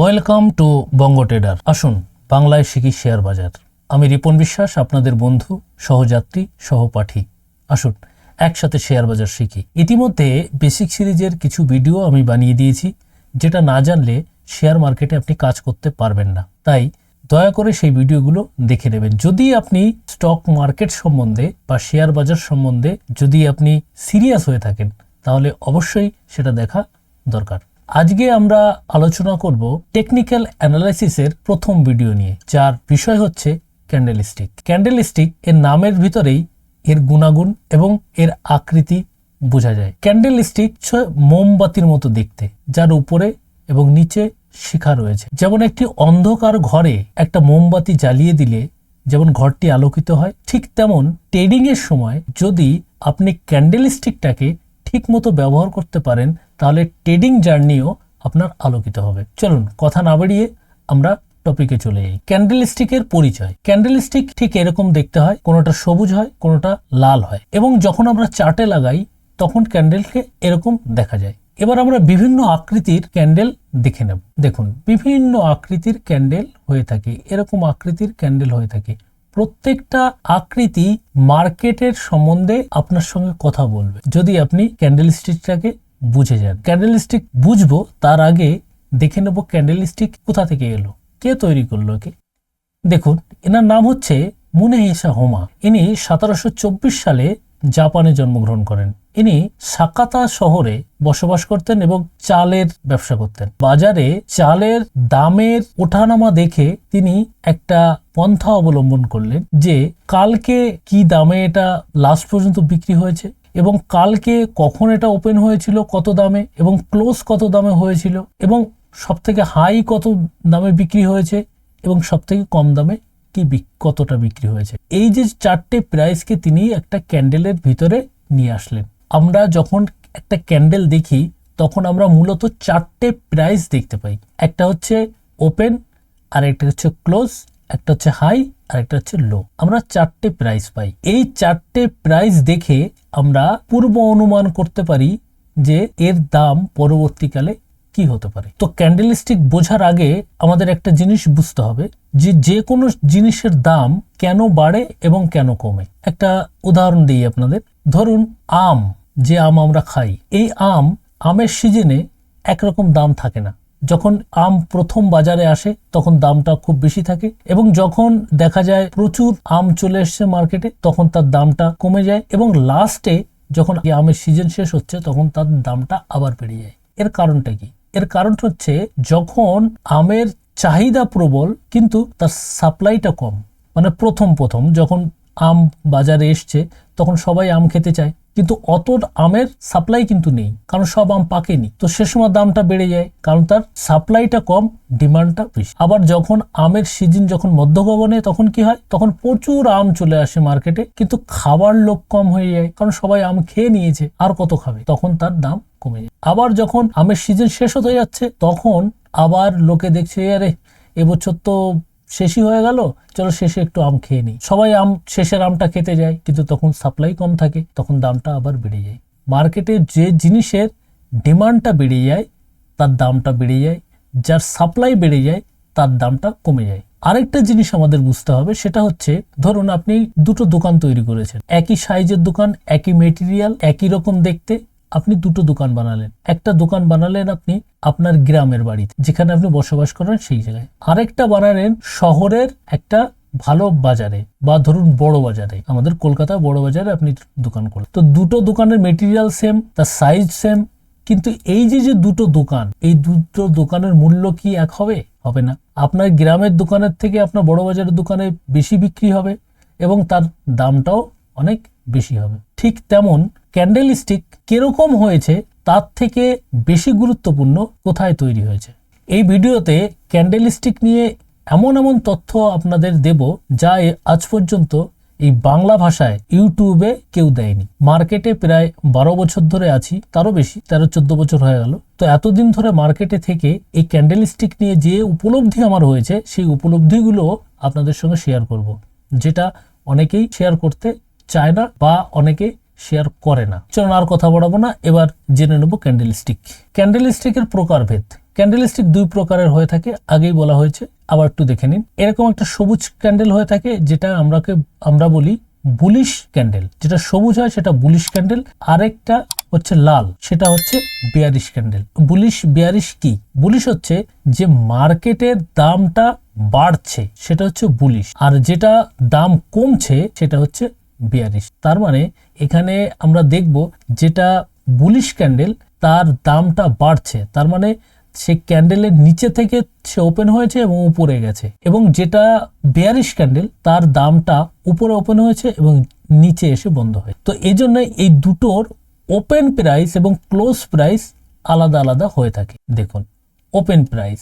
Welcome to Banga tedder আসুন, বাংলায় শিখি শেয়ার বাজার। আমি রিপন বিশ্বাস, আপনাদের বন্ধু, সহযাত্রী, সহপাঠী। আসুন, একসাথে শেয়ার বাজার শিখি। ইতিমধ্যে বেসিক সিরিজের কিছু ভিডিও আমি বানিয়ে দিয়েছি, যেটা না জানলে শেয়ার মার্কেটে আপনি কাজ করতে পারবেন না। তাই দয়া করে সেই ভিডিওগুলো দেখে নেবেন। যদি আপনি স্টক মার্কেট সম্বন্ধে বা শেয়ার বাজার সম্বন্ধে যদি আপনি সিরিয়াস হয়ে থাকেন, তাহলে অবশ্যই সেটা দেখা দরকার। আজকে আমরা আলোচনা করব টেকনিক্যাল অ্যানালাইসিসের প্রথম ভিডিও নিয়ে, যার বিষয় হচ্ছে ক্যান্ডেল স্টিক ক্যান্ডেল স্টিক এর নামের ভিতরেই এর গুণাগুণ এবং এর আকৃতি বোঝা যায়। ক্যান্ডেলস্টিক মোমবাতির মতো দেখতে, যার উপরে এবং নিচে শিখা রয়েছে। যেমন একটি অন্ধকার ঘরে একটা মোমবাতি জ্বালিয়ে দিলে যেমন ঘরটি আলোকিত হয়, ঠিক তেমন ট্রেডিং এর সময় যদি আপনি ক্যান্ডেলস্টিকটাকে ঠিক মতো ব্যবহার করতে পারেন তাহলে ট্রেডিং জার্নিও আপনার আলোকিত হবে। চলুন, কথা না বাড়িয়ে আমরা টপিকে চলে যাই। ক্যান্ডেল ক্যান্ডেলস্টিকের পরিচয়। ক্যান্ডেলস্টিক ঠিক এরকম দেখতে হয়, কোনোটা সবুজ হয়, কোনোটা লাল হয়। এবং যখন আমরা চার্টে লাগাই, তখন ক্যান্ডেলকে এরকম দেখা যায়। এবার আমরা বিভিন্ন আকৃতির ক্যান্ডেল দেখে নেব। দেখুন, বিভিন্ন আকৃতির ক্যান্ডেল হয়ে থাকে, এরকম আকৃতির ক্যান্ডেল হয়ে থাকে। প্রত্যেকটা আকৃতি মার্কেটের সম্বন্ধে আপনার সঙ্গে কথা বলবে। যদি আপনি ক্যান্ডেল স্টিকটাকে বুঝে যান ক্যান্ডেল স্টিক বুঝব, তার আগে দেখে নেব ক্যান্ডেল স্টিক কোথা থেকে এলো, কে তৈরি করল একে। দেখুন, এনার নাম হচ্ছে মুনেহিসা হোমা। ইনি সতেরোশো চব্বিশ সালে জাপানে জন্মগ্রহণ করেন। ইনি সাকাতা শহরে বসবাস করতেন এবং চালের ব্যবসা করতেন। বাজারে চালের দামের ওঠানামা দেখে তিনি একটা পন্থা অবলম্বন করলেন যে, কালকে কি দামে এটা লাস্ট পর্যন্ত বিক্রি হয়েছে? এবং কালকে কখন এটা ওপেন হয়েছিল, কত দামে এবং ক্লোজ কত দামে হয়েছিল এবং সব থেকে হাই কত দামে বিক্রি হয়েছে এবং সব থেকে কম দামে কি কতটা বিক্রি হয়েছে। এই যে চারটে প্রাইসকে তিনি একটা ক্যান্ডেলের ভিতরে নিয়ে আসলেন। আমরা যখন একটা ক্যান্ডেল দেখি, তখন আমরা মূলত চারটে প্রাইস দেখতে পাই। একটা হচ্ছে ওপেন আর একটা হচ্ছে ক্লোজ একটা হচ্ছে হাই আর একটা হচ্ছে লো আমরা চারটে প্রাইস পাই। এই চারটে প্রাইস দেখে আমরা পূর্ব অনুমান করতে পারি যে এর দাম পরবর্তীকালে কি হতে পারে। তো ক্যান্ডেলস্টিক বোঝার আগে আমাদের একটা জিনিস বুঝতে হবে যে যে কোনো জিনিসের দাম কেন বাড়ে এবং কেন কমে। একটা উদাহরণ দিই আপনাদের। ধরুন আম, যে আম আমরা খাই। এই আম, আমের সিজনে একরকম দাম থাকে না। যখন আম প্রথম বাজারে আসে, তখন দামটা খুব বেশি থাকে এবং যখন দেখা যায় প্রচুর আম চলে এসছে মার্কেটে তখন তার দামটা কমে যায় এবং লাস্টে যখন আমের সিজন শেষ হচ্ছে, তখন তার দামটা আবার বেড়ে যায়। এর কারণটা কি? এর কারণ হচ্ছে যখন আমের চাহিদা প্রবল, কিন্তু তার সাপ্লাইটা কম মানে প্রথম প্রথম যখন আম বাজারে এসছে, তখন সবাই আম খেতে চায়। কিন্তু অত আমের সাপ্লাই কিন্তু নেই, কারণ সব আম পাকেনি। তো সে সময় দামটা বেড়ে যায়, কারণ তার সাপ্লাইটা কম ডিমান্ডটা বেশি। আবার যখন আমের সিজন যখন মধ্যগগনে, তখন কি হয়? তখন প্রচুর আম চলে আসে মার্কেটে কিন্তু খাবার লোক কম হয়ে যায়, কারণ সবাই আম খেয়ে নিয়েছে, আর কত খাবে? তখন তার দাম কমে যায়। আবার যখন আমের সিজন শেষ হতে যাচ্ছে, তখন আবার লোকে দেখছে আরে এবছর তো শেষই হয়ে গেল, চলো শেষে একটু আম খেয়ে নিই। সবাই আম, শেষের আমটা খেতে যায়, কিন্তু তখন সাপ্লাই কম থাকে, তখন দামটা আবার বেড়ে যায়। মার্কেটে যে জিনিসের ডিমান্ডটা বেড়ে যায়, তার দামটা বেড়ে যায়, যার সাপ্লাই বেড়ে যায়, তার দামটা কমে যায়। আরেকটা জিনিস আমাদের বুঝতে হবে, সেটা হচ্ছে, ধরুন আপনি দুটো দোকান তৈরি করেছেন। একই সাইজের দোকান, একই মেটেরিয়াল একই রকম দেখতে আপনি দুটো দোকান বানালেন। একটা দোকান বানালেন আপনি আপনার গ্রামের বাড়িতে, যেখানে আপনি বসবাস করেন সেই জায়গায়। আরেকটা বানালেন শহরের একটা ভালো বাজারে, বা ধরুন বড় বাজারে। আমাদের কলকাতা বড় বাজারে আপনি দোকান করলেন। তো দুটো দোকানের মেটেরিয়াল সেম তার সাইজ সেম কিন্তু এই যে যে দুটো দোকান, এই দুটো দোকানের মূল্য কি এক হবে? হবে না। আপনার গ্রামের দোকানের থেকে আপনার বড় বাজারের দোকানে বেশি বিক্রি হবে এবং তার দামটাও অনেক বেশি হবে। ঠিক তেমন ক্যান্ডেল স্টিক কীরকম হয়েছে তার থেকে বেশি গুরুত্বপূর্ণ কোথায় তৈরি হয়েছে? এই ভিডিওতে ক্যান্ডেল স্টিক নিয়ে এমন এমন তথ্য আপনাদের দেব যা আজ পর্যন্ত এই বাংলা ভাষায় ইউটিউবে কেউ দেয়নি। মার্কেটে প্রায় বারো বছর ধরে আছি, তারও বেশি, তেরো চোদ্দ বছর হয়ে গেল। তো এতদিন ধরে মার্কেটে থেকে এই ক্যান্ডেল স্টিক নিয়ে যে উপলব্ধি আমার হয়েছে, সেই উপলব্ধিগুলো আপনাদের সঙ্গে শেয়ার করব। যেটা অনেকেই শেয়ার করতে চায় না বা অনেকে শেয়ার করে না। চলুন আর কথা বাড়াবো না, এবার জেনে নেব ক্যান্ডেল স্টিক ক্যান্ডেল স্টিকের প্রকারভেদ। ক্যান্ডেলস্টিক দুই প্রকারের হয়ে থাকে, আগেই বলা হয়েছে, আবার একটু দেখে নিন। এরকম একটা সবুজ ক্যান্ডেল হয়ে থাকে, যেটা আমরাকে, আমরা বলি বুলিশ ক্যান্ডেল যেটা সবুজ হয়, সেটা বুলিশ ক্যান্ডেল আরেকটা হচ্ছে লাল, সেটা হচ্ছে বিয়ারিশ ক্যান্ডেল বুলিশ বিয়ারিশ কি? বুলিশ হচ্ছে যে মার্কেটের দামটা বাড়ছে, সেটা হচ্ছে বুলিশ আর যেটা দাম কমছে, সেটা হচ্ছে বিয়ারিশ তার মানে এখানে আমরা দেখব যেটা বুলিশ ক্যান্ডেল তার দামটা বাড়ছে। তার মানে সে ক্যান্ডেলের নিচে থেকে সে ওপেন হয়েছে এবং উপরে গেছে। এবং যেটা বেয়ারিশ ক্যান্ডেল তার দামটা উপরে ওপেন হয়েছে এবং নিচে এসে বন্ধ হয় তো এই জন্য এই দুটোর ওপেন প্রাইস এবং ক্লোজ প্রাইস আলাদা আলাদা হয়ে থাকে। দেখুন ওপেন প্রাইস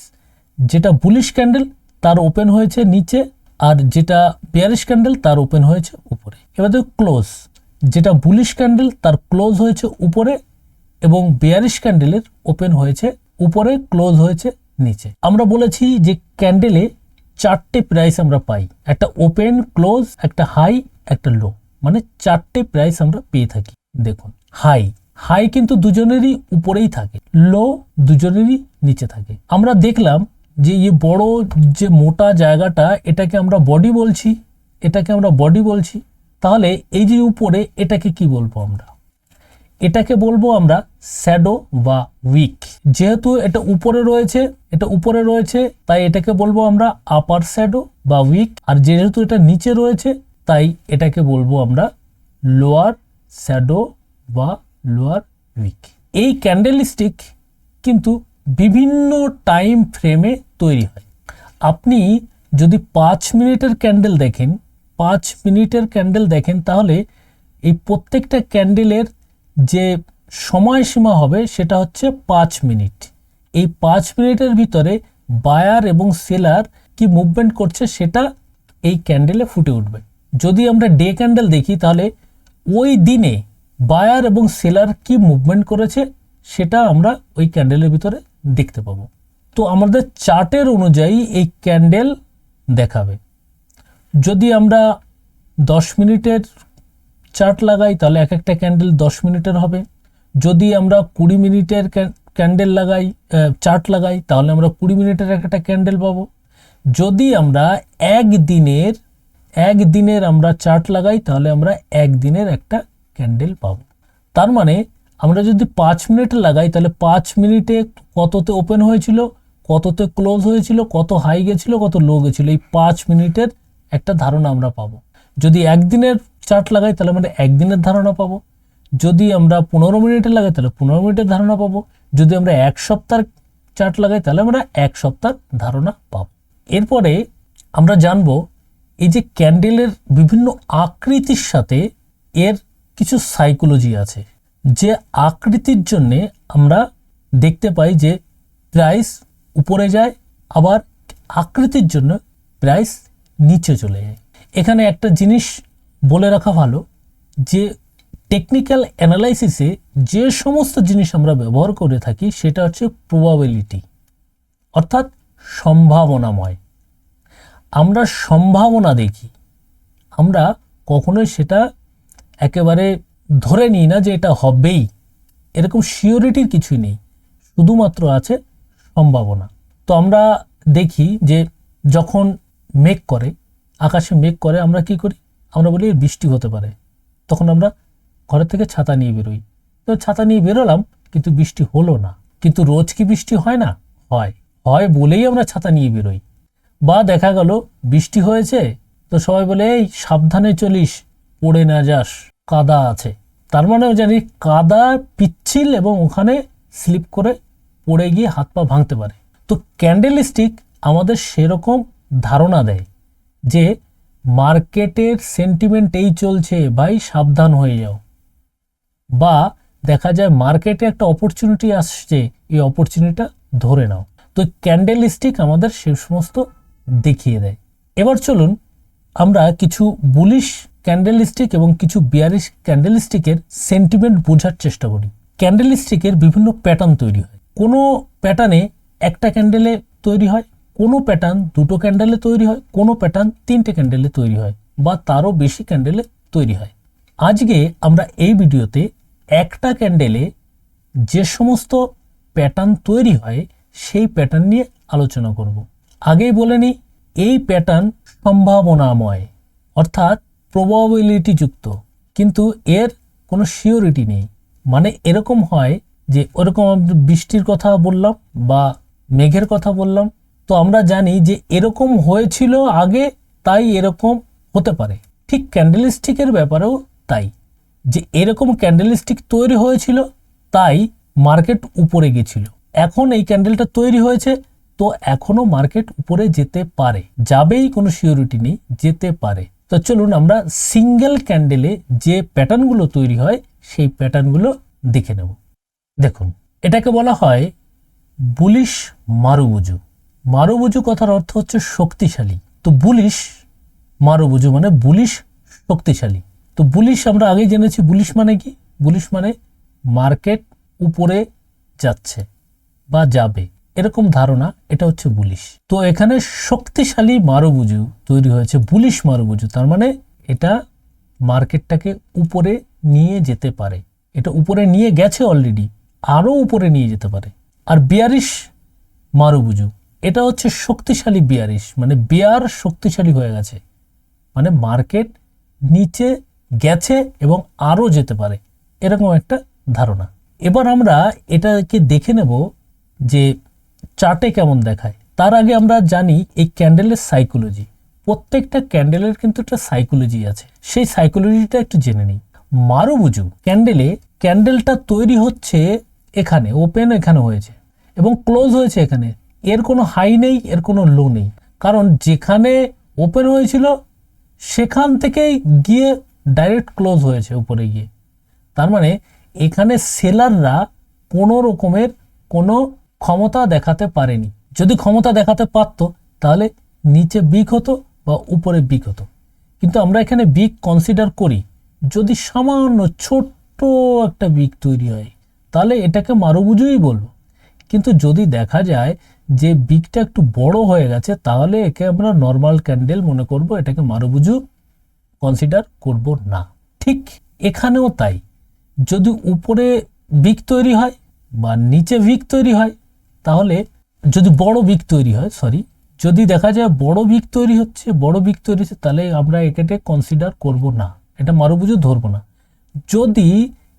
যেটা বুলিশ ক্যান্ডেল তার ওপেন হয়েছে নিচে আর যেটা বেয়ারিশ ক্যান্ডেল তার ওপেন হয়েছে উপরে। এবার দেখো ক্লোজ যেটা বুলিশ ক্যান্ডেল তার ক্লোজ হয়েছে উপরে এবং বেয়ারিশ ক্যান্ডেলের ওপেন হয়েছে উপরে ক্লোজ হয়েছে নিচে। আমরা বলেছি যে ক্যান্ডেলে চারটে প্রাইস আমরা পাই। একটা ওপেন ক্লোজ একটা হাই একটা লো মানে চারটে প্রাইস আমরা পেয়ে থাকি। দেখুন হাই হাই কিন্তু দুজনেরই উপরেই থাকে। লো দুজনেরই নিচে থাকে। আমরা দেখলাম যে এই বড় যে মোটা জায়গাটা, এটাকে আমরা বডি বলছি, এটাকে আমরা বডি বলছি, তাহলে এই যে উপরে, এটাকে কি বলব আমরা? এটাকে বলব আমরা শ্যাডো বা উইক যেহেতু এটা উপরে রয়েছে, এটা উপরে রয়েছে, তাই এটাকে বলব আমরা আপার শ্যাডো বা উইক আর যেহেতু এটা নিচে রয়েছে, তাই এটাকে বলব আমরা লোয়ার শ্যাডো বা লোয়ার উইক এই ক্যান্ডেল স্টিক কিন্তু বিভিন্ন টাইম ফ্রেমে তৈরি হয়। আপনি যদি পাঁচ মিনিটের ক্যান্ডেল দেখেন, পাঁচ মিনিটের ক্যান্ডেল দেখেন, তাহলে এই প্রত্যেকটা ক্যান্ডেলের যে সময়সীমা হবে, সেটা হচ্ছে পাঁচ মিনিট। এই পাঁচ মিনিটের ভিতরে বায়ার এবং সেলার কি মুভমেন্ট করছে, সেটা এই ক্যান্ডেলে ফুটে উঠবে। যদি আমরা ডে ক্যান্ডেল দেখি, তাহলে ওই দিনে বায়ার এবং সেলার কি মুভমেন্ট করেছে, সেটা আমরা ওই ক্যান্ডেলের ভিতরে দেখতে পাবো। তো আমাদের চার্টের অনুযায়ী এই ক্যান্ডেল দেখাবে। যদি আমরা দশ মিনিটের চার্ট লাগাই, তাহলে এক একটা ক্যান্ডেল দশ মিনিটের হবে। যদি আমরা কুড়ি মিনিটের ক্যান্ডেল লাগাই চার্ট লাগাই, তাহলে আমরা কুড়ি মিনিটের একটা ক্যান্ডেল পাবো। যদি আমরা এক দিনের এক দিনের আমরা চার্ট লাগাই, তাহলে আমরা এক দিনের একটা ক্যান্ডেল পাবো। তার মানে আমরা যদি পাঁচ মিনিটে লাগাই, তাহলে পাঁচ মিনিটে কততে ওপেন হয়েছিল? কততে ক্লোজ হয়েছিল, কত হাই গেছিল, কত লো গেছিল, এই পাঁচ মিনিটের একটা ধারণা আমরা পাবো। যদি একদিনের চার্ট লাগাই, তাহলে আমরা একদিনের ধারণা পাবো। যদি আমরা পনেরো মিনিটে লাগাই, তাহলে পনেরো মিনিটের ধারণা পাবো। যদি আমরা এক সপ্তাহ চার্ট লাগাই, তাহলে আমরা এক সপ্তাহ ধারণা পাবো। এরপরে আমরা জানব, এই যে ক্যান্ডেলের বিভিন্ন আকৃতির সাথে এর কিছু সাইকোলজি আছে। যে আকৃতির জন্যে আমরা দেখতে পাই যে প্রাইস উপরে যায়, আবার আকৃতির জন্য প্রাইস নিচে চলে যায়। এখানে একটা জিনিস বলে রাখা ভালো, যে টেকনিক্যাল অ্যানালাইসিসে যে সমস্ত জিনিস আমরা ব্যবহার করে থাকি, সেটা হচ্ছে প্রবাবিলিটি অর্থাৎ সম্ভাবনাময়। আমরা সম্ভাবনা দেখি। আমরা কখনোই সেটা একেবারে ধরে নিই না যে এটা হবেই। এরকম শিওরিটির কিছুই নেই। শুধুমাত্র আছে সম্ভাবনা। তো আমরা দেখি যে যখন মেঘ করে, আকাশে মেঘ করে, আমরা কি করি? আমরা বলি বৃষ্টি হতে পারে। তখন আমরা ঘরের থেকে ছাতা নিয়ে বেরোই। তো ছাতা নিয়ে বেরোলাম, কিন্তু বৃষ্টি হলো না। কিন্তু রোজ কি বৃষ্টি হয় না? হয়। হয় বলেই আমরা ছাতা নিয়ে বেরোই। বা দেখা গেল বৃষ্টি হয়েছে, তো সবাই বলে, এই, সাবধানে চলিস, পড়ে না যাস, কাদা আছে। তার মানেও জানি কাদা, পিচ্ছিল এবং ওখানে স্লিপ করে পড়ে গিয়ে হাত পা ভাঙতে পারে। তো ক্যান্ডেল স্টিক আমাদের সেরকম ধারণা দেয় যে মার্কেটের সেন্টিমেন্ট এই চলছে, ভাই সাবধান হয়ে যাও। বা দেখা যায় মার্কেটে একটা অপরচুনিটি আসছে, এই অপরচুনিটিটা ধরে নাও। তো ক্যান্ডেল স্টিক আমাদের সে সমস্ত দেখিয়ে দেয়। এবার চলুন আমরা কিছু বুলিশ ক্যান্ডেল স্টিক এবং কিছু বিয়ারিশ ক্যান্ডেল স্টিকের সেন্টিমেন্ট বোঝার চেষ্টা করি। ক্যান্ডেল স্টিকের বিভিন্ন প্যাটার্ন তৈরি হয়। কোনো প্যাটার্নে একটা ক্যান্ডেলে তৈরি হয়, কোনো প্যাটার্ন দুটো ক্যান্ডেলে তৈরি হয়, কোনো প্যাটার্ন তিনটে ক্যান্ডেলে তৈরি হয় বা তারও বেশি ক্যান্ডেলে তৈরি হয়। আজকে আমরা এই ভিডিওতে একটা ক্যান্ডেলে যে সমস্ত প্যাটার্ন তৈরি হয়, সেই প্যাটার্ন নিয়ে আলোচনা করব। আগেই বলে নিই, এই প্যাটার্ন সম্ভাবনাময়, অর্থাৎ প্রবাবিলিটি যুক্ত কিন্তু এর কোনো শিওরিটি নেই। মানে এরকম হয় যে ওরকম বৃষ্টির কথা বললাম বা মেঘের কথা বললাম, তো আমরা জানি যে এরকম হয়েছিল আগে, তাই এরকম হতে পারে। ঠিক ক্যান্ডেলস্টিকের ব্যাপারেও তাই। যে এরকম ক্যান্ডেলস্টিক তৈরি হয়েছিল, তাই মার্কেট উপরে গেছিল। এখন এই ক্যান্ডেলটা তৈরি হয়েছে, তো এখনও মার্কেট উপরে যেতে পারে। যাবেই কোনো সিওরিটি নেই, যেতে পারে। তো চলুন আমরা সিঙ্গেল ক্যান্ডেলে যে প্যাটার্নগুলো তৈরি হয়, সেই প্যাটার্নগুলো দেখে নেব। দেখুন, এটাকে বলা হয় বুলিশ মারুবুজু। মারুবুজু কথার অর্থ হচ্ছে শক্তিশালী। তো বুলিশ মারুবুজু মানে বুলিশ শক্তিশালী। তো বুলিশ আমরা আগেই জেনেছি, বুলিশ মানে কি? বুলিশ মানে মার্কেট উপরে যাচ্ছে বা যাবে। এরকম ধারণা, এটা হচ্ছে বুলিশ। তো এখানে শক্তিশালী মারুবুজু তৈরি হয়েছে, বুলিশ মারুবুজু। তার মানে এটা মার্কেটটাকে উপরে নিয়ে যেতে পারে। এটা উপরে নিয়ে গেছে অলরেডি আরও উপরে নিয়ে যেতে পারে। আর বিয়ারিশ মারুবুজু এটা হচ্ছে শক্তিশালী বিয়ারিশ মানে বিয়ার শক্তিশালী হয়ে গেছে। মানে মার্কেট নিচে গেছে এবং আরও যেতে পারে, এরকম একটা ধারণা। এবার আমরা এটাকে দেখে নেব যে চার্টে কেমন দেখায়। তার আগে আমরা জানি এই ক্যান্ডেলের সাইকোলজি। প্রত্যেকটা ক্যান্ডেলের কিন্তু একটা সাইকোলজি আছে। সেই সাইকোলজিটা একটু জেনে নিই। মারুবুজু ক্যান্ডেলে ক্যান্ডেলটা তৈরি হচ্ছে এখানে, ওপেন এখানে হয়েছে এবং ক্লোজ হয়েছে এখানে। এর কোনো হাই নেই, এর কোনো লো নেই। কারণ যেখানে ওপেন হয়েছিল, সেখান থেকেই গিয়ে ডাইরেক্ট ক্লোজ হয়েছে উপরে গিয়ে। তার মানে এখানে সেলাররা কোনো রকমের কোনো ক্ষমতা দেখাতে পারেনি। যদি ক্ষমতা দেখাতে পারতো, তাহলে নিচে বিক হতো বা উপরে বিক হতো। কিন্তু আমরা এখানে বিক কনসিডার করি। যদি সামান্য ছোট্ট একটা বিক তৈরি হয়, তাহলে এটাকে মারুবুজুই বলব। কিন্তু যদি দেখা যায় যে বিকটা একটু বড় হয়ে গেছে, তাহলে একে আমরা নর্মাল ক্যান্ডেল মনে করব, এটাকে মারুবুজু কনসিডার করব না। ঠিক এখানেও তাই। যদি উপরে বিক তৈরি হয় বা নিচে বিক তৈরি হয়, তাহলে যদি বড় বিক তৈরি হয় সরি যদি দেখা যায় বড় বিক তৈরি হচ্ছে, বড় বিক তৈরি হচ্ছে, তাহলে আমরা এটাকে কনসিডার করব না। এটা মারুবুজু ধরবো না। যদি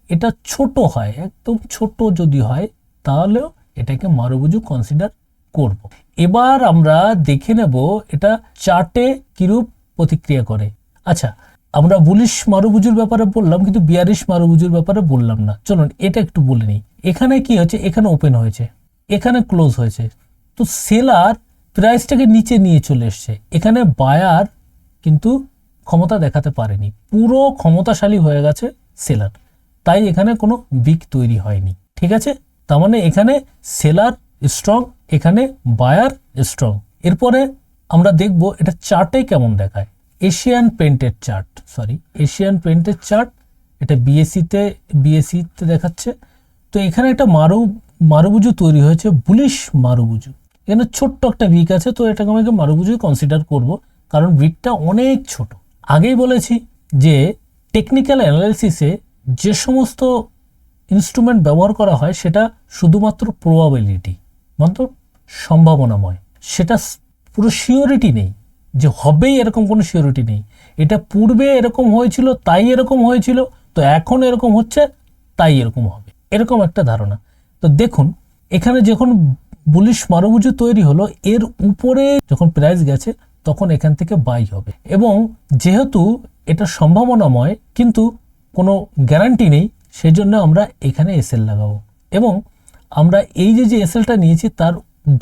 এটা ছোট হয়, একদম ছোট যদি হয়, তাহলেও এটাকে মারুবুজু কনসিডার করব। এবার আমরা দেখে নেব এটা চার্টে কিরূপ প্রতিক্রিয়া করে। আচ্ছা আমরা বুলিশ মারুবুজুর ব্যাপারে বললাম, কিন্তু বিয়ারিশ মারুবুজুর ব্যাপারে বললাম না। চলুন, এটা একটু বলে নিই। এখানে কি হয়েছে? এখানে ওপেন হয়েছে, এখানে ক্লোজ হয়েছে। তো সেলার প্রাইসটাকে নিচে নিয়ে চলে এসছে। এখানে বায়ার কিন্তু ক্ষমতা দেখাতে পারেনি। পুরো ক্ষমতাশালী হয়ে গেছে সেলার। তাই এখানে কোনো বিক তৈরি হয়নি। ঠিক আছে? তার মানে এখানে সেলার স্ট্রং এখানে বায়ার স্ট্রং এরপরে আমরা দেখব এটা চার্টে কেমন দেখায়। এশিয়ান পেন্টের চার্ট সরি এশিয়ান পেন্টের চার্ট এটা বিএসসিতে বিএসসিতে দেখাচ্ছে। তো এখানে একটা মারু, মারুবুজু তৈরি হয়েছে বুলিশ মারুবুজু। এখানে ছোট্ট একটা ভিক আছে, তো এটাকে আমাকে মারুবুজু কনসিডার করব, কারণ ভিকটা অনেক ছোট। আগেই বলেছি যে টেকনিক্যাল অ্যানালাইসিসে যে সমস্ত ইনস্ট্রুমেন্ট ব্যবহার করা হয়, সেটা শুধুমাত্র প্রবাবিলিটি মাত্র সম্ভাবনাময়। সেটা পুরো শিওরিটি নেই যে হবেই এরকম কোনো শিওরিটি নেই। এটা পূর্বে এরকম হয়েছিল, তাই এরকম হয়েছিল, তো এখন এরকম হচ্ছে, তাই এরকম হবে। এরকম একটা ধারণা। তো দেখুন, এখানে যখন বুলিশ মারুবুজু তৈরি হলো, এর উপরে যখন প্রাইস গেছে তখন এখান থেকে বাই হবে। এবং যেহেতু এটা সম্ভাবনাময়, কিন্তু কোনো গ্যারান্টি নেই, সেজন্য আমরা এখানে এসএল লাগাবো। এবং আমরা এই যে যে এসএলটা নিয়েছি, তার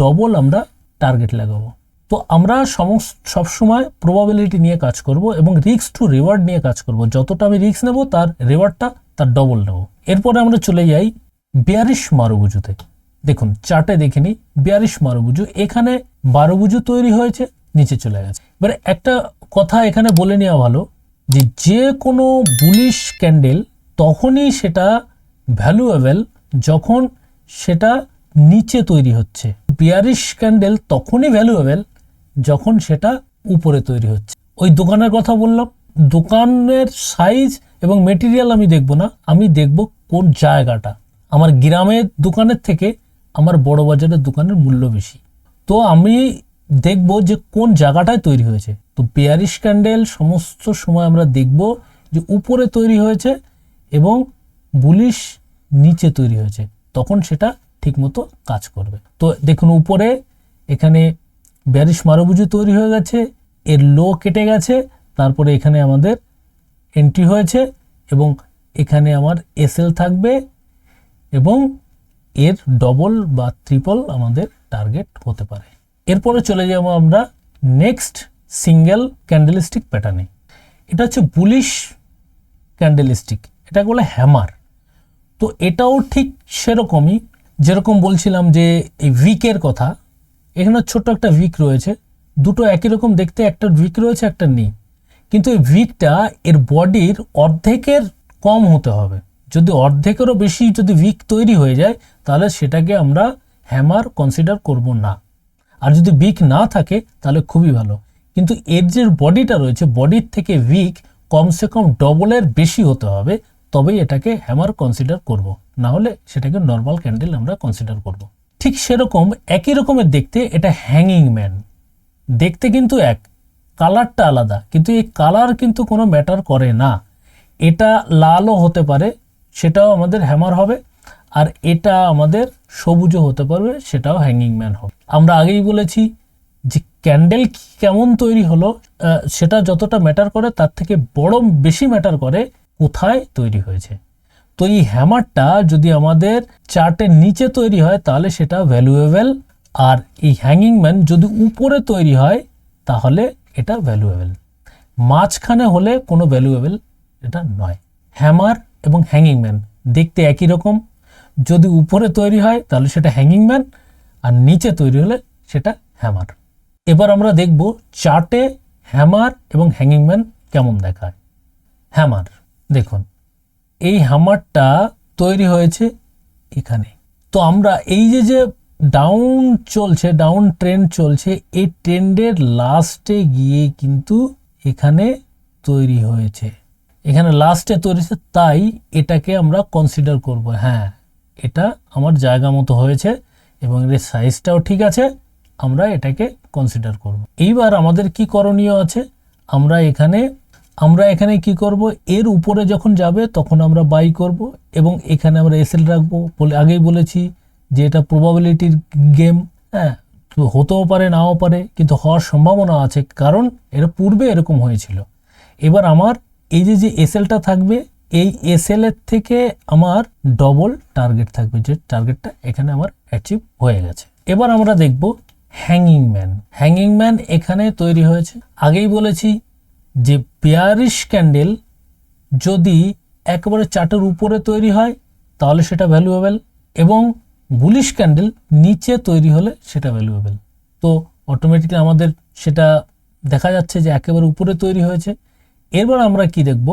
ডবল আমরা টার্গেট লাগাবো। তো আমরা সমস্ত, সবসময় প্রবাবিলিটি নিয়ে কাজ করব এবং রিস্ক টু রিওয়ার্ড নিয়ে কাজ করব। যতটা আমি রিস্ক নেব, তার রিওয়ার্ডটা তার ডবল নেব। এরপরে আমরা চলে যাই বিয়ারিশ মারুবুজুতে দেখুন চার্টে দেখে নিই বিয়ারিশ মারুবুজু এখানে বারুবুজু তৈরি হয়েছে নিচে চলে গেছে। এবারে একটা কথা এখানে বলে নেওয়া ভালো যে যে কোনো বুলিশ ক্যান্ডেল তখনই সেটা ভ্যালুয়েবল যখন সেটা নিচে তৈরি হচ্ছে। বিয়ারিশ ক্যান্ডেল তখনই ভ্যালুয়েবল যখন সেটা উপরে তৈরি হচ্ছে। ওই দোকানের কথা বললাম, দোকানের সাইজ এবং মেটেরিয়াল আমি দেখব না, আমি দেখব কোন জায়গাটা। আমার গ্রামের দোকানের থেকে আমার বড় বাজারের দোকানের মূল্য বেশি। তো আমি দেখব যে কোন জায়গাটায় তৈরি হয়েছে। তো বেয়ারিশ ক্যান্ডেল সমস্ত সময় আমরা দেখব যে উপরে তৈরি হয়েছে এবং বুলিশ নিচে তৈরি হয়েছে। তখন সেটা ঠিকমতো কাজ করবে। তো দেখুন উপরে এখানে ব্যারিশ মারবুজু তৈরি হয়ে গেছে, এর লো কেটে গেছে, তারপরে এখানে আমাদের এন্ট্রি হয়েছে এবং এখানে আমার এসএল থাকবে এবং এর ডবল বা ট্রিপল আমাদের টার্গেট হতে পারে। এরপরে চলে যাব আমরা নেক্সট সিঙ্গেল ক্যান্ডেলিস্টিক প্যাটার্নে এটা হচ্ছে বুলিশ ক্যান্ডেলিস্টিক এটাকে বলে হ্যামার তো এটাও ঠিক সেরকমই, যেরকম বলছিলাম যে এই উইকের কথা, এখানে ছোট্ট একটা উইক রয়েছে, দুটো একই রকম দেখতে, একটা উইক রয়েছে, একটা নেই। কিন্তু এই উইকটা এর বডির অর্ধেকের কম হতে হবে। যদি অর্ধেকেরও বেশি যদি উইক তৈরি হয়ে যায়, তাহলে সেটাকে আমরা হ্যামার কনসিডার করব না। আর যদি উইক না থাকে, তাহলে খুবই ভালো। কিন্তু এর যে বডিটা রয়েছে বডির থেকে উইক কমসে কম ডবলের বেশি হতে হবে, তবেই এটাকে হ্যামার কনসিডার করব। না হলে সেটাকে নর্মাল ক্যান্ডেল আমরা কনসিডার করব। ঠিক সেরকম, একই রকমের দেখতে এটা হ্যাঙ্গিং ম্যান দেখতে কিন্তু এক কালারটা আলাদা, কিন্তু এই কালার কিন্তু কোনো ম্যাটার করে না। এটা লালও হতে পারে, সেটাও আমাদের হ্যামার হবে। আর এটা আমাদের সবুজও হতে পারবে, সেটাও হ্যাঙ্গিং ম্যান হবে। আমরা আগেই বলেছি যে ক্যান্ডেল কেমন তৈরি হলো সেটা যতটা ম্যাটার করে, তার থেকে বড় বেশি ম্যাটার করে কোথায় তৈরি হয়েছে। তো এই হ্যামারটা যদি আমাদের চার্টের নিচে তৈরি হয়, তাহলে সেটা ভ্যালুয়েবল আর এই হ্যাঙ্গিং ম্যান যদি উপরে তৈরি হয়, তাহলে এটা ভ্যালুয়েবল মাঝখানে হলে কোনো ভ্যালুয়েবল এটা নয়। হ্যামার এবং হ্যাঙ্গিং ম্যান দেখতে একই রকম যদি উপরে তৈরি হয়, তাহলে সেটা হ্যাঙ্গিং ম্যান আর নিচে তৈরি হলে সেটা হ্যামার এবার আমরা দেখব চার্টে হ্যামার এবং হ্যাঙ্গিং ম্যান কেমন দেখায়। হ্যামার দেখুন, এই হ্যামারটা তৈরি হয়েছে এখানে। তো আমরা এই যে যে ডাউন চলছে ডাউন ট্রেন্ড চলছে, এই ট্রেন্ডের লাস্টে গিয়ে কিন্তু এখানে তৈরি হয়েছে। এখানে লাস্টে তৈরি হয়েছে, তাই এটাকে আমরা কনসিডার করব হ্যাঁ। এটা আমার জায়গা মতো হয়েছে এবং এর সাইজটাও ঠিক আছে, আমরা এটাকে কনসিডার করব। এইবার আমাদের কি করণীয় আছে? আমরা এখানে আমরা এখানে কি করব? এর উপরে যখন যাবে তখন আমরা বাই করব এবং এখানে আমরা এসএল রাখব। বলে, আগেই বলেছি যে এটা প্রবাবিলিটির গেম হ্যাঁ হতেও পারে, নাও পারে, কিন্তু হওয়ার সম্ভাবনা আছে। কারণ এর পূর্বে এরকম হয়েছিল। এবার আমার এই যে যে এসএলটা থাকবে এই এসএল এর থেকে আমার ডবল টার্গেট থাকবে যে টার্গেটটা এখানে আমার অ্যাচিভ হয়ে গেছে। এবার আমরা দেখব হ্যাঙ্গিং ম্যান হ্যাঙ্গিং ম্যান এখানে তৈরি হয়েছে। আগেই বলেছি যে পেয়ারিশ ক্যান্ডেল যদি একেবারে চার্টের উপরে তৈরি হয়, তাহলে সেটা ভ্যালুয়েবল এবং বুলিশ ক্যান্ডেল নিচে তৈরি হলে সেটা ভ্যালুয়েবল তো অটোমেটিকলি আমাদের সেটা দেখা যাচ্ছে যে একেবারে উপরে তৈরি হয়েছে। এরপর আমরা কি দেখব?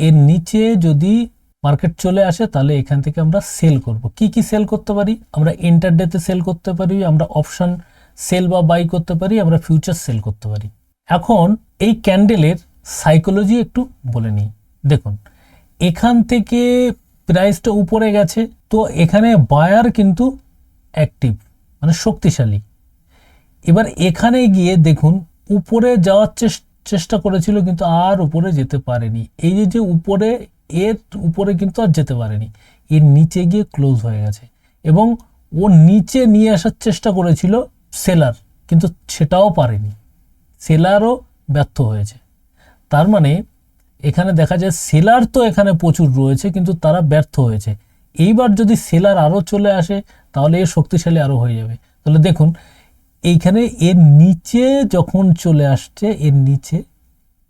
এর নিচে যদি মার্কেট চলে আসে, তাহলে এখান থেকে আমরা সেল করব। কি কি সেল করতে পারি? আমরা ইন্টারডেতে সেল করতে পারি, আমরা অপশন সেল বা বাই করতে পারি, আমরা ফিউচার সেল করতে পারি। এখন এই ক্যান্ডেলের সাইকোলজি একটু বলে নিই। দেখুন, এখান থেকে প্রাইসটা উপরে গেছে, তো এখানে বায়ার কিন্তু অ্যাক্টিভ মানে শক্তিশালী। এবার এখানে গিয়ে দেখুন, উপরে যাওয়ার চেস- চেষ্টা করেছিল কিন্তু আর উপরে যেতে পারেনি। এই যে যে উপরে, এর উপরে কিন্তু আর যেতে পারেনি। এর নিচে গিয়ে ক্লোজ হয়ে গেছে। এবং ও নিচে নিয়ে আসার চেষ্টা করেছিল সেলার, কিন্তু সেটাও পারেনি। সেলারও ব্যর্থ হয়েছে। তার মানে এখানে দেখা যায় সেলার তো এখানে প্রচুর রয়েছে, কিন্তু তারা ব্যর্থ হয়েছে। এইবার যদি সেলার আরও চলে আসে, তাহলে এ শক্তিশালী আরও হয়ে যাবে। তাহলে দেখুন এইখানে এর নিচে যখন চলে আসছে, এর নিচে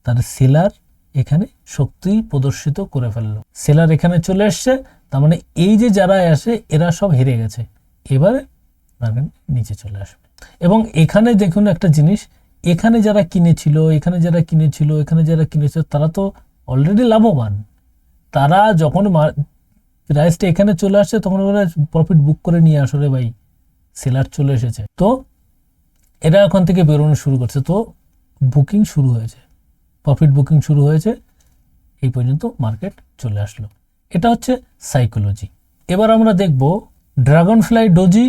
তার সেলার এখানে শক্তি প্রদর্শিত করে ফেলল। সেলার এখানে চলে এসছে তার মানে এই যে যারা আসে, এরা সব হেরে গেছে। এবারে মার্কেট নিচে চলে আসবে। এবং এখানে দেখুন একটা জিনিস, এখানে যারা কিনেছিল, এখানে যারা কিনেছিল, এখানে যারা কিনেছিল, তারা তো অলরেডি লাভবান। তারা যখন প্রাইসটা এখানে চলে আসছে, তখন ওরা প্রফিট বুক করে নিয়ে আসো রে ভাই। সেলার চলে এসেছে। তো এরা ওখান থেকে বেরোনো শুরু করছে। তো বুকিং শুরু হয়েছে। প্রফিট বুকিং শুরু হয়েছে। এই পর্যন্ত মার্কেট চলে আসলো। এটা হচ্ছে সাইকোলজি এবার আমরা দেখব dragon fly doji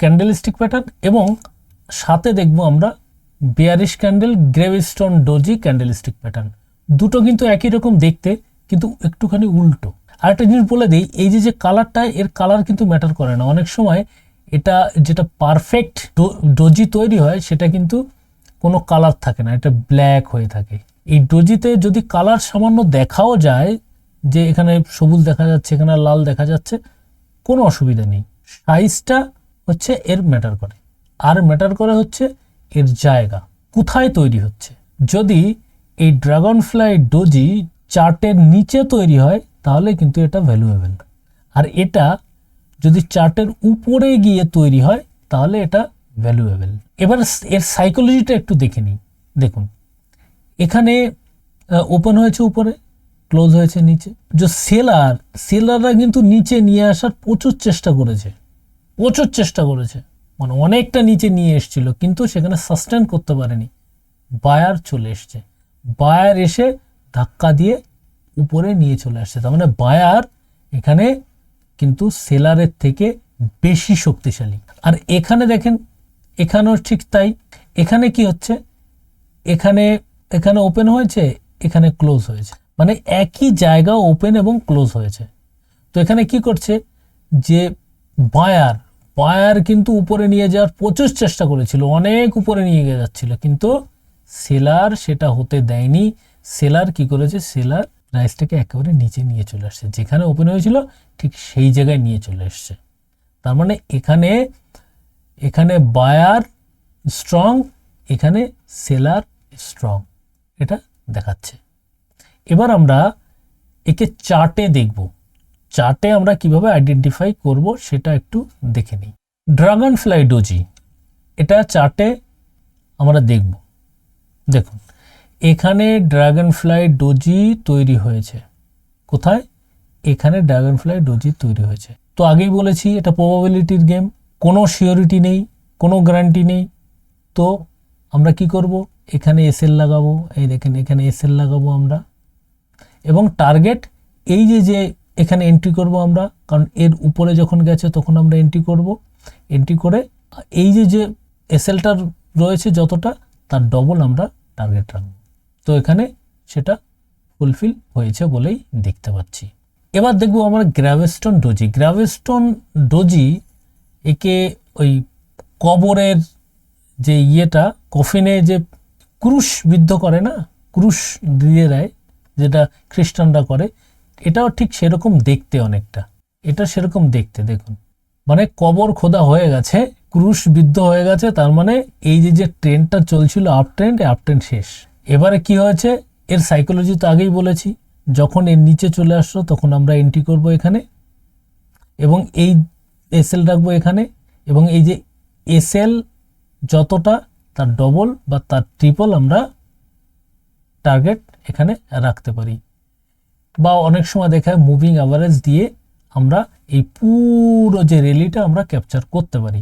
candlestick pattern এবং সাথে দেখব আমরা bearish candle gravestone doji candlestick pattern দুটো কিন্তু একই রকম দেখতে, কিন্তু একটুখানি উল্টো। আরেকটা জিনিস বলে দিই, এই যে যে কালারটা এর কালার কিন্তু ম্যাটার করে না। অনেক সময় এটা যেটা পারফেক্ট ডোজি তৈরি হয়, সেটা কিন্তু কোনো কালার থাকে না, এটা ব্ল্যাক হয়ে থাকে। এই ডোজিতে যদি কালার সামান্য দেখাও যায়, যে এখানে সবুজ দেখা যাচ্ছে, এখানে লাল দেখা যাচ্ছে, কোনো অসুবিধা নেই। সাইজটা হচ্ছে এর ম্যাটার করে। আর ম্যাটার করে হচ্ছে এর জায়গা, কোথায় তৈরি হচ্ছে। যদি এই ড্রাগন ফ্লাই ডোজি চার্টের নিচে তৈরি হয়, তাহলে কিন্তু এটা ভ্যালুয়েবল আর এটা যদি চার্টের উপরে গিয়ে তৈরি হয়, তাহলে এটা ভ্যালুয়েবল এবার এর সাইকোলজিটা একটু দেখে নিই। দেখুন, এখানে ওপেন হয়েছে উপরে ক্লোজ হয়েছে নিচে। যে সেলার সেলাররা কিন্তু নিচে নিয়ে আসার প্রচুর চেষ্টা করেছে। প্রচুর চেষ্টা করেছে। মানে অনেকটা নিচে নিয়ে এসেছিল, কিন্তু সেখানে সাস্টেন করতে পারেনি। বায়ার চলে এসছে। বায়ার এসে ধাক্কা দিয়ে উপরে নিয়ে চলে আসছে। তার মানে বায়ার এখানে কিন্তু সেলারের থেকে বেশি শক্তিশালী। আর এখানে দেখেন, এখানেও ঠিক তাই। এখানে কি হচ্ছে? এখানে এখানে ওপেন হয়েছে, এখানে ক্লোজ হয়েছে। মানে একই জায়গা ওপেন এবং ক্লোজ হয়েছে। তো এখানে কি করছে? যে বায়ার বায়ার কিন্তু উপরে নিয়ে যাওয়ার প্রচুর চেষ্টা করেছিল, অনেক উপরে নিয়ে গিয়ে যাচ্ছিল। কিন্তু সেলার সেটা হতে দেয়নি। সেলার কি করেছে? সেলার প্রাইসটাকে একেবারে নিচে নিয়ে চলে আসছে। যেখানে ওপেন হয়েছিল, ঠিক সেই জায়গায় নিয়ে চলে এসছে। তার মানে এখানে এখানে বায়ার স্ট্রং এখানে সেলার স্ট্রং এটা দেখাচ্ছে। এবার আমরা একে চার্টে দেখব। চার্টে আমরা কীভাবে আইডেন্টিফাই করব সেটা একটু দেখে নিই। ড্রাগন ফ্লাই ডোজি এটা চার্টে আমরা দেখব। দেখুন এখানে ড্রাগন ফ্লাই ডোজি তৈরি হয়েছে। কোথায়? এখানে ড্রাগন ফ্লাই ডোজি তৈরি হয়েছে। তো আগেই বলেছি, এটা প্রবাবিলিটির গেম কোনো সিওরিটি নেই, কোনো গ্যারান্টি নেই। তো আমরা কি করব? এখানে এসএল লাগাবো, এই দেখেন এখানে এসএল লাগাবো আমরা। এবং টার্গেট এই যে যে এখানে এন্ট্রি করব আমরা, কারণ এর উপরে যখন গেছে তখন আমরা এন্ট্রি করব। এন্ট্রি করে এই যে যে এসএলটার রয়েছে যতটা, তার ডবল আমরা টার্গেট রাখব। তো এখানে সেটা ফুলফিল হয়েছে বলেই দেখতে পাচ্ছি। এবার দেখব আমরা গ্র্যাভেস্টোন ডোজি গ্র্যাভেস্টোন ডোজি একে ওই কবরের যে ইয়েটা কফিনে যে ক্রুশ বিদ্ধ করে না, ক্রুশ দিয়ে দেয়, যেটা খ্রিস্টানরা করে, এটাও ঠিক সেরকম দেখতে অনেকটা। এটা সেরকম দেখতে, দেখুন। মানে কবর খোদা হয়ে গেছে, ক্রুশ বিদ্ধ হয়ে গেছে, তার মানে এই যে যে ট্রেনটা চলছিল আপ ট্রেন্ড আপ ট্রেন্ড শেষ। এবারে কি হয়েছে? এর সাইকোলজি তো আগেই বলেছি। যখন এর নিচে চলে আসলো, তখন আমরা এন্ট্রি করব এখানে এবং এই এসএল রাখব এখানে এবং এই যে এসএল যতটা, তার ডবল বা তার ট্রিপল আমরা টার্গেট এখানে রাখতে পারি। বা অনেক সময় দেখায় মুভিং অ্যাভারেজ দিয়ে আমরা এই পুরো যে রেলিটা আমরা ক্যাপচার করতে পারি।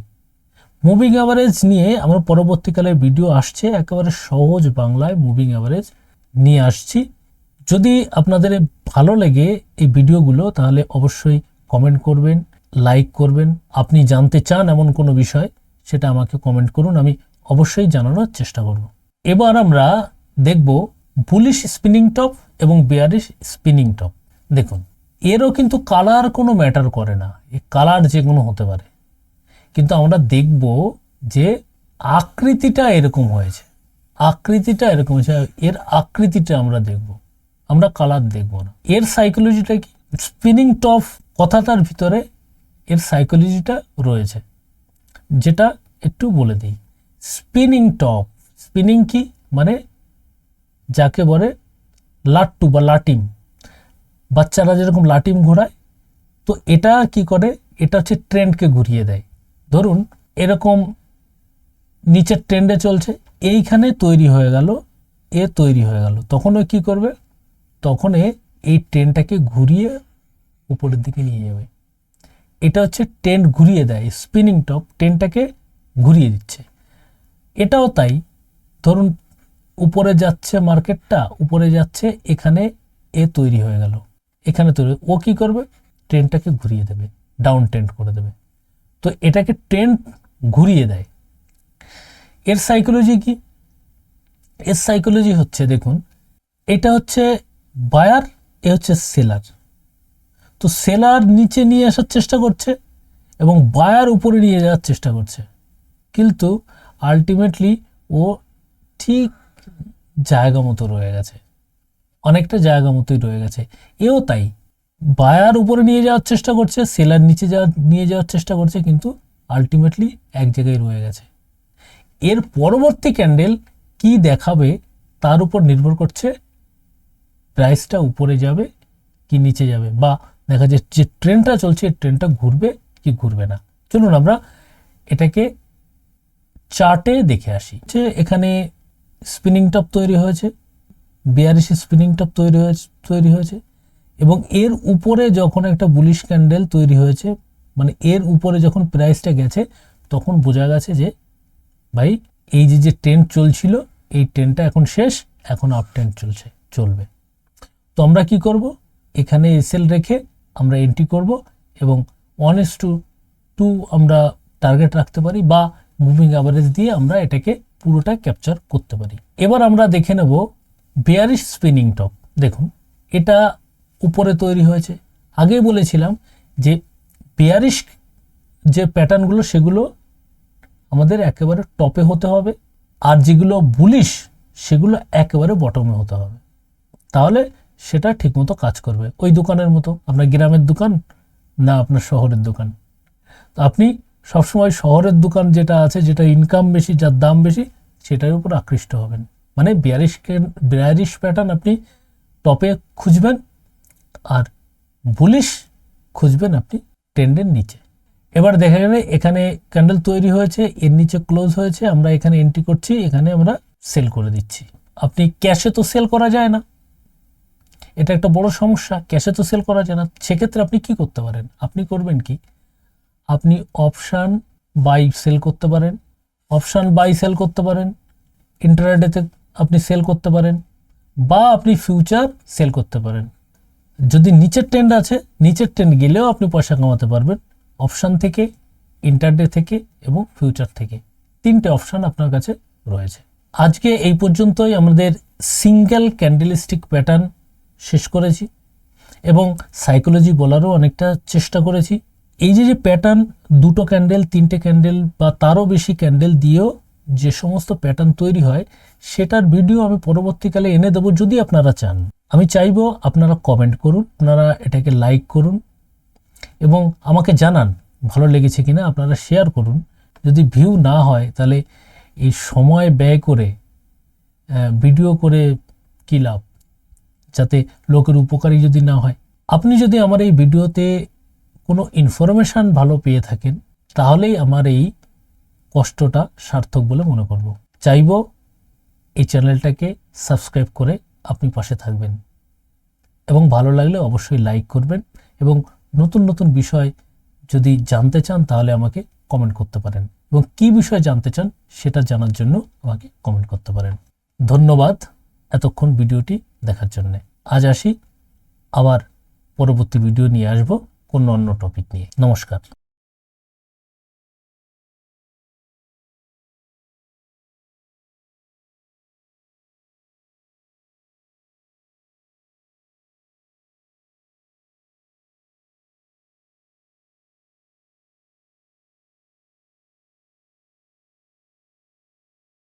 মুভিং অ্যাভারেজ নিয়ে আমার পরবর্তীকালে ভিডিও আসছে, একেবারে সহজ বাংলায় মুভিং অ্যাভারেজ নিয়ে আসছি। যদি আপনাদের ভালো লেগে এই ভিডিওগুলো তাহলে অবশ্যই কমেন্ট করবেন লাইক করবেন। আপনি জানতে চান এমন কোনো বিষয়, সেটা আমাকে কমেন্ট করুন, আমি অবশ্যই জানানোর চেষ্টা করব। এবার আমরা দেখব বুলিশ স্পিনিং টপ এবং বেয়ারিশ স্পিনিং টপ দেখুন, এরও কিন্তু কালার কোনো ম্যাটার করে না। এই কালার যে কোনো হতে পারে। কিন্তু আমরা দেখব যে আকৃতিটা এরকম হয়েছে। আকৃতিটা এরকম হয়েছে, এর আকৃতিটা আমরা দেখব। আমরা কালার দেখব না। এর সাইকোলজিটা কি? স্পিনিং টপ কথাটার ভিতরে এর সাইকোলজিটা রয়েছে। যেটা একটু বলে দিই। স্পিনিং টপ স্পিনিং কি? মানে যাকে বলে লাট্টু বা লাটিম। বাচ্চারা যেরকম লাটিম ঘোরায়, তো এটা কি করে? এটা হচ্ছে ট্রেন্ডকে ঘুরিয়ে দেয়। ধরুন এরকম নিচের ট্রেন্ডে চলছে, এইখানে তৈরি হয়ে গেল, এ তৈরি হয়ে গেল, তখন ও কী করবে? তখন এ এই ট্রেনটাকে ঘুরিয়ে উপরের দিকে নিয়ে যাবে। এটা হচ্ছে ট্রেন্ড ঘুরিয়ে দেয় স্পিনিং টপ ট্রেনটাকে ঘুরিয়ে দিচ্ছে। এটাও তাই, ধরুন উপরে যাচ্ছে মার্কেটটা উপরে যাচ্ছে, এখানে এ তৈরি হয়ে গেল। এখানে তৈরি, ও কি করবে? ট্রেনটাকে ঘুরিয়ে দেবে ডাউন ট্রেন্ড করে দেবে। তো এটাকে ট্রেন্ড ঘুরিয়ে দেয়। এর সাইকোলজি কি? এর সাইকোলজি হচ্ছে, দেখুন, এটা হচ্ছে বায়ার এ হচ্ছে সেলার তো সেলার নিচে নিয়ে আসার চেষ্টা করছে এবং বায়ার উপরে নিয়ে যাওয়ার চেষ্টা করছে। কিন্তু আলটিমেটলি ও ঠিক জায়গা মতো রয়ে গেছে। অনেকটা জায়গা মতোই রয়ে গেছে। এও তাই। বায়ার উপরে নিয়ে যাওয়ার চেষ্টা করছে সেলার নিচে যাওয়া নিয়ে যাওয়ার চেষ্টা করছে, কিন্তু আলটিমেটলি এক জায়গায় রয়ে গেছে। এর পরবর্তী ক্যান্ডেল কি দেখাবে তার উপর নির্ভর করছে প্রাইসটা উপরে যাবে কি নিচে যাবে, বা দেখা যাচ্ছে যে ট্রেনটা চলছে ট্রেনটা ঘুরবে কি ঘুরবে না। চলুন আমরা এটাকে চার্টে দেখে আসি। যে এখানে স্পিনিং টপ তৈরি হয়েছে বিয়ারিশি স্পিনিং টপ তৈরি হয়েছে তৈরি হয়েছে। এবং এর উপরে যখন একটা বুলিশ ক্যান্ডেল তৈরি হয়েছে মানে এর উপরে যখন প্রাইসটা গেছে, তখন বোঝা গেছে যে ভাই, এই যে যে ট্রেন্ড চলছিল, এই ট্রেনটা এখন শেষ, এখন আপ ট্রেন্ড চলছে, চলবে। তো আমরা কি করব? এখানে এসএল রেখে আমরা এন্ট্রি করব এবং ওয়ান এস টু টু আমরা টার্গেট রাখতে পারি বা মুভিং অ্যাভারেজ দিয়ে আমরা এটাকে পুরোটা ক্যাপচার করতে পারি। এবার আমরা দেখে নেব বেয়ারিশ স্পিনিং টপ দেখুন, এটা উপরে তৈরি হয়েছে। আগেই বলেছিলাম যে বেয়ারিশ যে প্যাটার্নগুলো, সেগুলো আমাদের একেবারে টপে হতে হবে আর যেগুলো বুলিশ সেগুলো একেবারে বটমে হতে হবে। তাহলে সেটা ঠিকমতো কাজ করবে। ওই দোকানের মতো, আপনার গ্রামের দোকান না আপনার শহরের দোকান। তো আপনি সবসময় শহরের দোকান যেটা আছে, যেটা ইনকাম বেশি, যার দাম বেশি, সেটার উপর আকৃষ্ট হবেন। মানে বিয়ারিশ বিয়ারিশ প্যাটার্ন আপনি টপে খুঁজবেন আর বুলিশ খুঁজবেন আপনি ট্রেন্ডের নিচে। এবার দেখা গেলে এখানে ক্যান্ডেল তৈরি হয়েছে, এর নিচে ক্লোজ হয়েছে, আমরা এখানে এন্ট্রি করছি, এখানে আমরা সেল করে দিচ্ছি। আপনি ক্যাশে তো সেল করা যায় না। এটা একটা বড় সমস্যা ক্যাশে তো সেল করা যায় না। সেক্ষেত্রে আপনি কি করতে পারেন? আপনি করবেন কি? আপনি অপশান বাই সেল করতে পারেন অপশান বাই সেল করতে পারেন ইন্টারনেটেতে আপনি সেল করতে পারেন, বা আপনি ফিউচার সেল করতে পারেন। যদি নিচের ট্রেন্ড আছে, নিচের ট্রেন্ড গেলেও আপনি পয়সা কামাতে পারবেন। অপশান থেকে ইন্টারডে থেকে এবং ফিউচার থেকে। তিনটে অপশান আপনার কাছে রয়েছে। আজকে এই পর্যন্তই। আমাদের সিঙ্গেল ক্যান্ডেলিস্টিক প্যাটার্ন শেষ করেছি এবং সাইকোলজি বলারও অনেকটা চেষ্টা করেছি। এই যে যে প্যাটার্ন দুটো ক্যান্ডেল তিনটে ক্যান্ডেল বা তারও বেশি ক্যান্ডেল দিয়েও যে সমস্ত প্যাটার্ন তৈরি হয়, সেটার ভিডিও আমি পরবর্তীকালে এনে দেবো যদি আপনারা চান। আমি চাইব আপনারা কমেন্ট করুন, আপনারা এটাকে লাইক করুন এবং আমাকে জানান ভালো লেগেছে কিনা, আপনারা শেয়ার করুন। যদি ভিউ না হয়, তাহলে এই সময় ব্যয় করে ভিডিও করে কী লাভ? যাতে লোকের উপকারী যদি না হয়। আপনি যদি আমার এই ভিডিওতে কোনো ইনফরমেশান ভালো পেয়ে থাকেন, তাহলেই আমার এই কষ্টটা সার্থক বলে মনে করব। চাইব এই চ্যানেলটাকে সাবস্ক্রাইব করে আপনি পাশে থাকবেন। এবং ভালো লাগলে অবশ্যই লাইক করবেন এবং নতুন নতুন বিষয় যদি জানতে চান তাহলে আমাকে কমেন্ট করতে পারেন। এবং কি বিষয় জানতে চান সেটা জানার জন্য আমাকে কমেন্ট করতে পারেন। ধন্যবাদ এতক্ষণ ভিডিওটি দেখার জন্য। আজ আসি, আবার পরবর্তী ভিডিও নিয়ে আসব কোনো অন্য টপিক নিয়ে। নমস্কার।